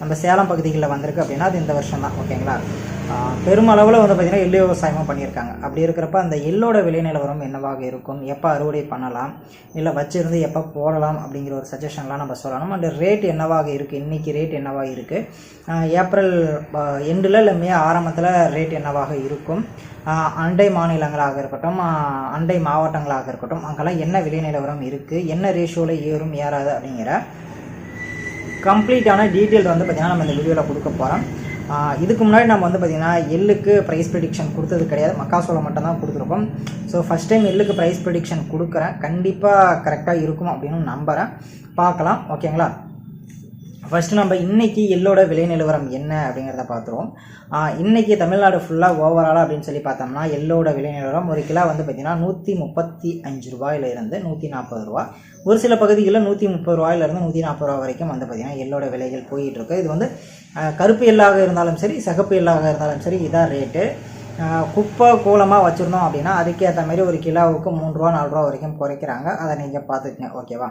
நம்ம சேலம் பகுதிகளில் வந்திருக்கு அப்படின்னா அது இந்த வருஷம் தான் ஓகேங்களா? பெருமளவில் வந்து பார்த்திங்கன்னா எள்ளு விவசாயமும் பண்ணியிருக்காங்க. அப்படி இருக்கிறப்ப அந்த எள்ளோட விலை நிலவரம் என்னவாக இருக்கும்? எப்போ அறுவடை பண்ணலாம்? இல்லை வச்சிருந்து எப்போ போடலாம் அப்படிங்கிற ஒரு சஜஷன்லாம் நம்ம சொல்லணும். அந்த ரேட் என்னவாக இருக்குது இன்றைக்கி ரேட் என்னவாக இருக்குது ஏப்ரல் எண்டில் இல்லை மே ஆரம்பத்தில் ரேட் என்னவாக இருக்கும்? அண்டை மாநிலங்களாக இருக்கட்டும் அண்டை மாவட்டங்களாக இருக்கட்டும் அங்கெல்லாம் என்ன விலை நிலவரம் இருக்குது என்ன ரேஷியோவில் ஏறும் ஏறாது அப்படிங்கிற கம்ப்ளீட்டான டீட்டெயில் வந்து பார்த்திங்கன்னா நம்ம இந்த வீடியோவில் கொடுக்க போகிறோம் இதுக்கு முன்னாடி நம்ம வந்து பார்த்திங்கன்னா எள்ளுக்கு ப்ரைஸ் ப்ரெடிக்ஷன் கொடுத்தது கிடையாது. மக்காசோளம் மட்டும்தான் கொடுத்துருக்கோம். ஸோ ஃபஸ்ட் டைம் எள்ளுக்கு ப்ரைஸ் ப்ரிடிக்ஷன் கொடுக்குறேன். கண்டிப்பாக கரெக்டாக இருக்கும் அப்படின்னு நம்புகிறேன் பார்க்கலாம். ஓகேங்களா ஃபஸ்ட்டு நம்ம இன்றைக்கி எள்ளோட விலை நிலவரம் என்ன அப்படிங்கிறத பார்த்துருவோம். இன்றைக்கி தமிழ்நாடு ஃபுல்லாக ஓவராலாக அப்படின்னு சொல்லி பார்த்தோம்னா எள்ளோட விலை நிலவரம் ஒரு கிலோ வந்து பார்த்திங்கன்னா நூற்றி முப்பத்தி அஞ்சு ரூபாயிலிருந்து நூற்றி நாற்பது ரூபா. ஒரு சில பகுதிகளில் நூற்றி முப்பது ரூபாயிலிருந்து நூற்றி நாற்பது ரூபா வரைக்கும் வந்து பார்த்திங்கன்னா எள்ளோட விலைகள் போயிட்டுருக்கு இது வந்து கருப்பு எள்ளாக இருந்தாலும் சரி சிகப்பு எள்ளாக இருந்தாலும் சரி இதான் ரேட்டு குப்பை கோலமாக வச்சுருந்தோம் அப்படின்னா அதுக்கேற்ற மாதிரி ஒரு கிலோவுக்கு மூணு ரூபா நாலு ரூபா வரைக்கும் குறைக்கிறாங்க. அதை நீங்கள் பார்த்துக்கங்க ஓகேவா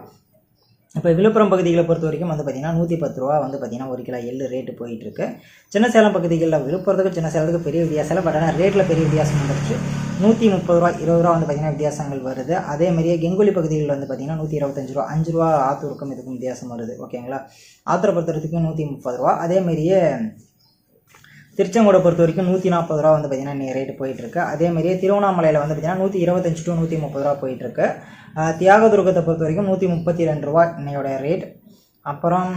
இப்போ விழுப்புரம் பகுதிகளை பொறுத்த வரைக்கும் வந்து பார்த்திங்கன்னா நூற்றி பத்து ரூபா வந்து பார்த்திங்கன்னா ஒரு கிலோ எள்ளு ரேட்டு போயிட்டுருக்கு சின்ன சேலம் பகுதிகளில் விழுப்புரத்துக்கு சின்ன சேலத்துக்கு பெரிய வித்தியாசம் இல்லை பட் ஆனால் ரேட்டில் பெரிய வித்தியாசம் வந்துருச்சு. நூற்றி முப்பது ரூபா இருபது ரூபா வந்து பார்த்திங்கன்னா வித்தியாசங்கள் வருது. அதே மாதிரியே கெங்குலி பகுதிகளில் வந்து பார்த்திங்கன்னா நூற்றி இருபத்தஞ்சு ரூபா அஞ்சு ரூபா ஆத்தூருக்கும் இதுக்கும் வித்தியாசம் வருது. ஓகேங்களா ஆத்தூரை நூற்றி முப்பது ரூபா. அதே மாதிரியே திருச்செங்கோடை பொறுத்த வரைக்கும் நூற்றி நாற்பது ரூபா வந்து பார்த்திங்கன்னா இன்னைக்கு ரேட்டு போயிட்டுருக்கு. அதே மாதிரியே திருவண்ணாமலையில் வந்து பார்த்திங்கன்னா நூற்றி இருபத்தஞ்சு டு நூற்றி முப்பது ரூபா போயிட்டுருக்கு. தியாகதுர்கத்தை பொறுத்த வரைக்கும் நூற்றி முப்பத்தி ரெண்டு ரூபா இன்னையோட ரேட் அப்புறம்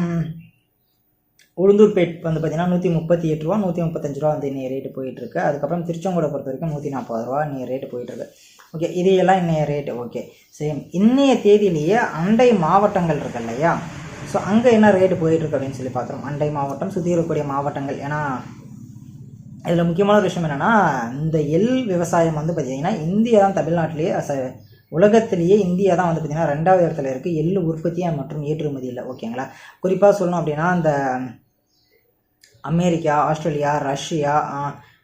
உளுந்தூர்பேட் வந்து பார்த்திங்கன்னா நூற்றி முப்பத்தி எட்டு ரூபா நூற்றி முப்பத்தஞ்சு ரூபா வந்து இன்னைய ரேட்டு போயிட்டுருக்கு. அதுக்கப்புறம் திருச்செங்கோடை பொறுத்த வரைக்கும் நூற்றி நாற்பது ரூபா இன்னைய ரேட்டு போயிட்டுருக்கு. ஓகே இது எல்லாம் ரேட்டு ஓகே. சேம் இன்றைய தேதியிலேயே அண்டை மாவட்டங்கள் இருக்கு இல்லையா? ஸோ அங்கே என்ன ரேட்டு போயிட்டுருக்கு அப்படின்னு சொல்லி பார்க்குறோம். அண்டை மாவட்டம் சுற்றி இருக்கக்கூடிய மாவட்டங்கள். ஏன்னா இதில் முக்கியமான ஒரு விஷயம் என்னென்னா இந்த எள் விவசாயம் வந்து பார்த்திங்கன்னா இந்தியா தான் தமிழ்நாட்டிலேயே உலகத்திலேயே இந்தியா தான் வந்து பார்த்திங்கன்னா ரெண்டாவது இடத்துல இருக்குது எள் உற்பத்தியாக மற்றும் ஏற்றுமதியில் ஓகேங்களா குறிப்பாக சொல்லணும் அப்படின்னா இந்த அமெரிக்கா ஆஸ்திரேலியா ரஷ்யா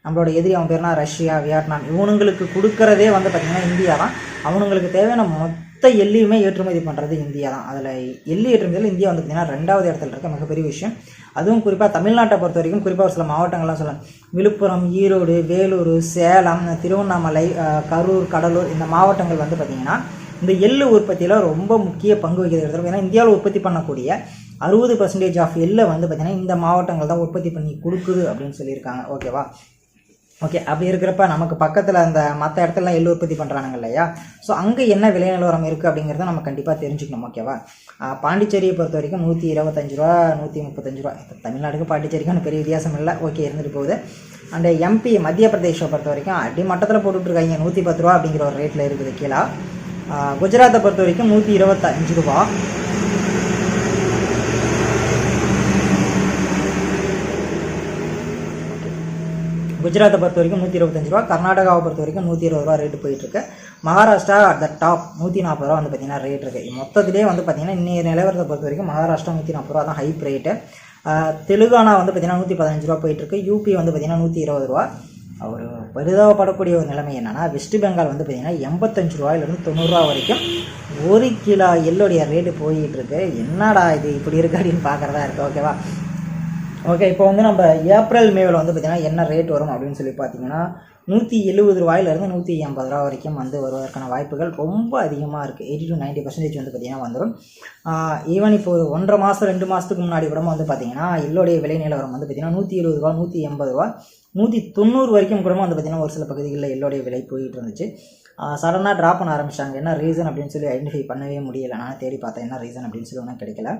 நம்மளோட எதிரி அவன் பேர்னா ரஷ்யா வியட்நாம். இவனுங்களுக்கு கொடுக்கறதே வந்து பார்த்திங்கன்னா இந்தியா தான் அவனுங்களுக்கு தேவையான மொத்த மொத்த எள்ளியுமே ஏற்றுமதி பண்ணுறது இந்தியா தான். அதில் எள்ளு ஏற்றுமதியில் இந்தியா வந்து பார்த்திங்கன்னா ரெண்டாவது இடத்துல இருக்க. மிகப்பெரிய விஷயம். அதுவும் குறிப்பாக தமிழ்நாட்டை பொறுத்த வரைக்கும் குறிப்பாக ஒரு சில மாவட்டங்கள்லாம் சொல்லலாம். விழுப்புரம் ஈரோடு வேலூர் சேலம் திருவண்ணாமலை கரூர் கடலூர் இந்த மாவட்டங்கள் வந்து பார்த்திங்கன்னா இந்த எள்ளு உற்பத்தியில் ரொம்ப முக்கிய பங்கு வகிக்கிறது. ஏன்னா இந்தியாவில் உற்பத்தி பண்ணக்கூடிய அறுபது பர்சன்டேஜ் ஆஃப் எல்லை வந்து பார்த்திங்கன்னா இந்த மாவட்டங்கள் தான் உற்பத்தி பண்ணி கொடுக்குது அப்படின்னு சொல்லியிருக்காங்க. ஓகேவா? ஓகே அப்படி இருக்கிறப்ப நமக்கு பக்கத்தில் அந்த மற்ற இடத்துலலாம் எள்ளு உற்பத்தி பண்ணுறானுங்க இல்லையா? ஸோ அங்கே என்ன விலை நிலவரம் இருக்குது அப்படிங்கிறத நம்ம கண்டிப்பாக தெரிஞ்சுக்கணும் ஓகேவா பாண்டிச்சேரியை பொறுத்த வரைக்கும் நூற்றி இருபத்தஞ்சு ரூபா நூற்றி முப்பத்தஞ்சு ரூபா. இப்ப தமிழ்நாடுக்கு பாண்டிச்சேரிக்கும் பெரிய வித்தியாசம் இல்லை. ஓகே இருந்துட்டு போகுது. அண்ட் எம்பி மத்திய பிரதேஷை பொறுத்த வரைக்கும் அடி மட்டத்தில் போட்டுட்ருக்காங்க நூற்றி பத்து ரூபா அப்படிங்கிற ஒரு ரேட்டில் இருக்குது கீழே. குஜராத்தை பொறுத்த வரைக்கும் நூற்றி இருபத்தஞ்சு ரூபா. குஜராத்தை பொறுத்த வரைக்கும் நூற்றி இருபத்தஞ்சு ரூபா கர்நாடகாவை பொறுத்த வரைக்கும் நூற்றி இருபது ரூபா ரேட்டு போயிட்டுருக்கு மகாராஷ்டிரா அட் த டாப் நூற்றி நாற்பது ரூபா வந்து பார்த்தீங்கன்னா ரேட் இருக்குது மொத்தத்திலே வந்து பார்த்தீங்கன்னா இன்னைய நிலவரத்தை பொறுத்த வரைக்கும் மகாராஷ்டிரா நூற்றி நாற்பது ரூபா தான் ஹைப் ரேட்டு தெலுங்கானா வந்து பார்த்தீங்கன்னா நூற்றி பதினஞ்சு ரூபா போயிட்டுருக்கு யூபி வந்து பார்த்தீங்கன்னா நூற்றி இருபது ரூபா. ஒரு பரிதாபப்படக்கூடிய ஒரு நிலைமை என்னன்னா வெஸ்ட் பெங்கால் வந்து பார்த்தீங்கன்னா எண்பத்தஞ்சு ரூபாயிலிருந்து தொண்ணூறுரூவா வரைக்கும் ஒரு கிலோ எள்ளுடைய ரேட்டு போயிட்டு இருக்கு. என்னடா இது இப்படி இருக்கு அப்படின்னு பார்க்குறதா இருக்குது ஓகேவா ஓகே இப்போ வந்து நம்ம ஏப்ரல் மேவில் வந்து பார்த்திங்கன்னா என்ன ரேட் வரும் அப்படின்னு சொல்லி பார்த்தீங்கன்னா நூற்றி எழுபது ரூபாயிலேருந்து நூற்றி எண்பது ரூபா வரைக்கும் வந்து வருவதற்கான வாய்ப்புகள் ரொம்ப அதிகமாக இருக்குது எயிட்டி டு நைன்ட்டி பர்சன்டேஜ் வந்து பார்த்திங்கன்னா வந்துடும் ஈவன் இப்போ ஒன்றரை மாதம் ரெண்டு மாதத்துக்கு முன்னாடி கூட வந்து பார்த்திங்கன்னா எல்லோடைய விலை நிலவரம் வந்து பார்த்திங்கன்னா நூற்றி எழுபது ரூபா நூற்றி எண்பது ரூபா நூற்றி தொண்ணூறு வரைக்கும் கூட வந்து பார்த்திங்கன்னா ஒரு சில பகுதிகளில் எல்லோடைய விலை போயிட்டு இருந்துச்சு. சடனாக ட்ராப் பண்ண ஆரம்பிச்சாங்க என்ன ரீசன் அப்படின்னு சொல்லி ஐடென்டிஃபை பண்ணவே முடியலை. நான் தேடி பார்த்தேன் என்ன ரீசன் அப்படின்னு சொல்லி ஒன்றும் கிடைக்கல.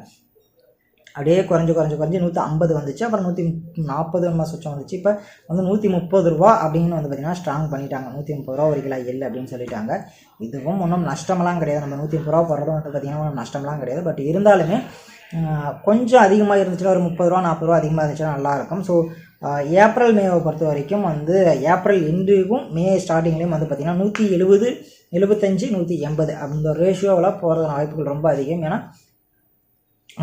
அப்படியே குறைஞ்சி குறைஞ்சி குறைஞ்சி நூற்றி ஐம்பது வந்துச்சு. அப்புறம் நூற்றி நாற்பது நம்ம சொச்சம் வந்துச்சு. இப்போ வந்து நூற்றி முப்பது ரூபா அப்படின்னு வந்து பார்த்திங்கன்னா ஸ்ட்ராங் பண்ணிட்டாங்க. நூற்றி முப்பது ரூபா ஒரு கிலோ எல் அப்படின்னு சொல்லிட்டாங்க. இதுவும் ஒன்றும் நஷ்டமெல்லாம் கிடையாது. நம்ம நூற்றி முப்பது ரூபா போடுறதும் வந்து பார்த்திங்கன்னா ஒன்றும் நஷ்டமெல்லாம் கிடையாது. பட் இருந்தாலுமே கொஞ்சம் அதிகமாக இருந்துச்சுன்னா ஒரு முப்பது ரூபா நாற்பது ரூபா அதிகமாக இருந்துச்சுன்னா நல்லாயிருக்கும் ஸோ ஏப்ரல் மேவை பொறுத்த வரைக்கும் வந்து ஏப்ரல் இன்றைக்கும் மே ஸ்டார்டிங்லேயும் வந்து பார்த்திங்கன்னா நூற்றி எழுபது எழுபத்தஞ்சு நூற்றி எண்பது அந்த ரேஷியோவில் போகிறதுக்கான வாய்ப்புகள் ரொம்ப அதிகம். ஏன்னா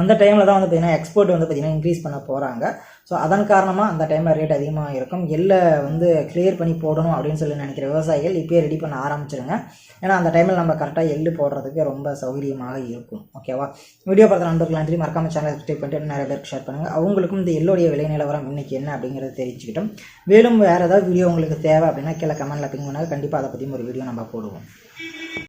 அந்த டைமில் தான் வந்து பார்த்திங்கன்னா எக்ஸ்போர்ட் வந்து பார்த்திங்கன்னா இன்க்ரீஸ் பண்ண போகிறாங்க ஸோ அதன் காரணமாக அந்த டைமில் ரேட் அதிகமாக இருக்கும். எல்லை வந்து கிளியர் பண்ணி போடணும் அப்படின்னு சொல்லி நினைக்கிற விவசாயிகள் இப்போயே ரெடி பண்ண ஆரம்பிச்சிருங்க. ஏன்னா அந்த டைமில் நம்ம கரெக்டாக எள்ளு போடுறதுக்கு ரொம்ப சௌகரியமாக இருக்கும். ஓகேவா வீடியோ பார்த்த நண்பர்கள் நன்றி மறக்காம சேனல் சப்ஸ்கிரைப் பண்ணிட்டு நிறைய பேருக்கு ஷேர் பண்ணுங்கள் அவங்களுக்கும் இந்த எள்ளுடைய விலை நிலவரம் இன்றைக்கி என்ன அப்படிங்கிறத தெரிஞ்சுக்கிட்டோம். மேலும் வேறு ஏதாவது வீடியோ உங்களுக்கு தேவை அப்படின்னா கீழே கமெண்ட்டில் பிங் பண்ணால் கண்டிப்பாக அதை பற்றியும் ஒரு வீடியோ நம்ம போடுவோம்.